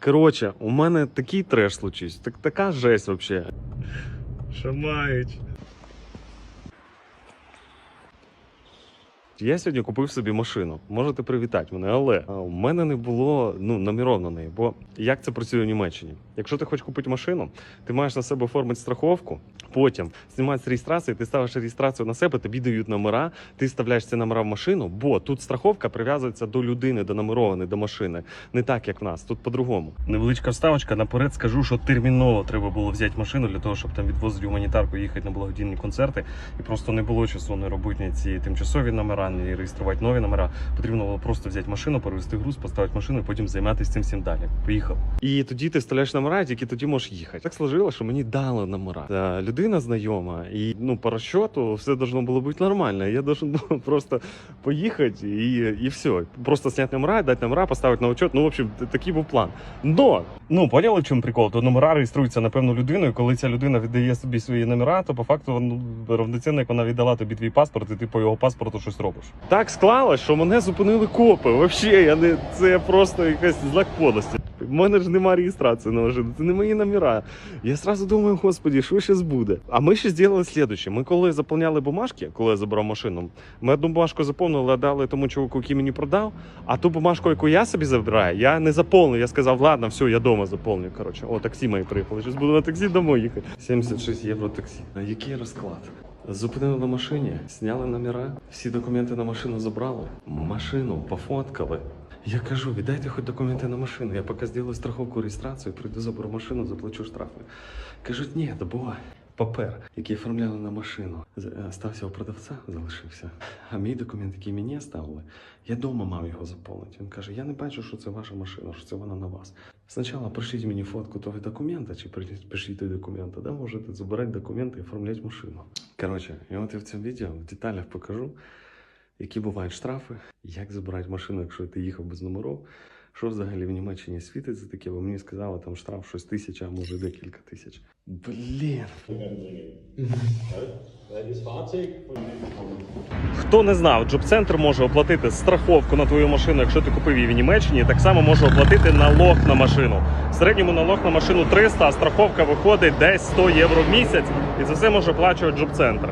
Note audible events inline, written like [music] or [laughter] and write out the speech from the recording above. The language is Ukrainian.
Коротше, у мене такий треш случився, так, така жесть вообще. Шамають. Я сьогодні купив собі машину. Можете привітати мене, але у мене не було ну, номерів на неї. Бо як це працює в Німеччині? Якщо ти хочеш купити машину, ти маєш на себе оформити страховку, потім знімається реєстрацію, ти ставиш реєстрацію на себе, тобі дають номера, ти вставляєш ці номера в машину, бо тут страховка прив'язується до людини, до номерованої, до машини. Не так, як в нас, тут по-другому. Невеличка вставочка. Наперед скажу, що терміново треба було взяти машину для того, щоб там відвозити гуманітарку, їхати на благодійні концерти. І просто не було часу не робити ці тимчасові номера, ні реєструвати нові номера. Потрібно було просто взяти машину, перевести груз, поставити машину і потім займатися цим всім далі. Поїхав. І тоді ти вставляєш номера, тільки тоді можеш їхати. Так сложилося, що мені дали номера. Та людина знайома, і ну по розчету все должно було бути нормально. Я должен був [laughs] просто поїхати і, і все. Просто зняти номера, дати номера, поставити на учет. Ну, в общем, такий був план. Но, ну поняли, в чому прикол? То номера реєструються на певну людину, і коли ця людина віддає собі свої номера, то по факту ну, равноцінно, як вона віддала тобі твій паспорт, і ти по його паспорту щось робиш. Так склалось, що мене зупинили копи. Вообще, я не це просто якийсь знак подлості. У мене ж немає реєстрації на машину, це не мої номера. Я сразу думаю, господі, що зараз буде? А ми ще зробили слідуще. Ми коли заповняли бумажки, коли я забрав машину, ми одну бумажку заповнили, дали тому чуваку, який мені продав. А ту бумажку, яку я собі забираю, я не заповнив. Я сказав, ладно, все, я вдома заповню. Коротше, о, таксі мої приїхали. Зараз буду на таксі домой їхати. 76 євро таксі. А який розклад? Зупинили на машині, зняли номера, всі документи на машину забрали, машину пофоткали. Я кажу, віддайте хоч документи на машину. Я поки зроблю страховку реєстрацію, прийду заберу машину, заплачу штрафи. Кажуть, ні, бо папер, який оформляли на машину, е, стався у продавця, залишився. А мій документ, який мені ставили, я вдома мав його заповнити. Він каже: Я не бачу, що це ваша машина, що це вона на вас. Спочатку пришліть мені фотку того документа, чи пришліть той документ, а де можете забирати документи і оформляти машину. Коротше, і от я в цьому відео в деталях покажу, які бувають штрафи, як забирати машину, якщо ти їхав без номерів. Що взагалі в Німеччині світить за таке, бо мені сказали, там штраф щось тисяча, а може декілька тисяч. Блін. Хто не знав, Джоб-центр може оплатити страховку на твою машину, якщо ти купив її в Німеччині, так само може оплатити налог на машину. В середньому налог на машину 300, а страховка виходить десь 100 євро в місяць, і це все може оплачувати Джоб-центр.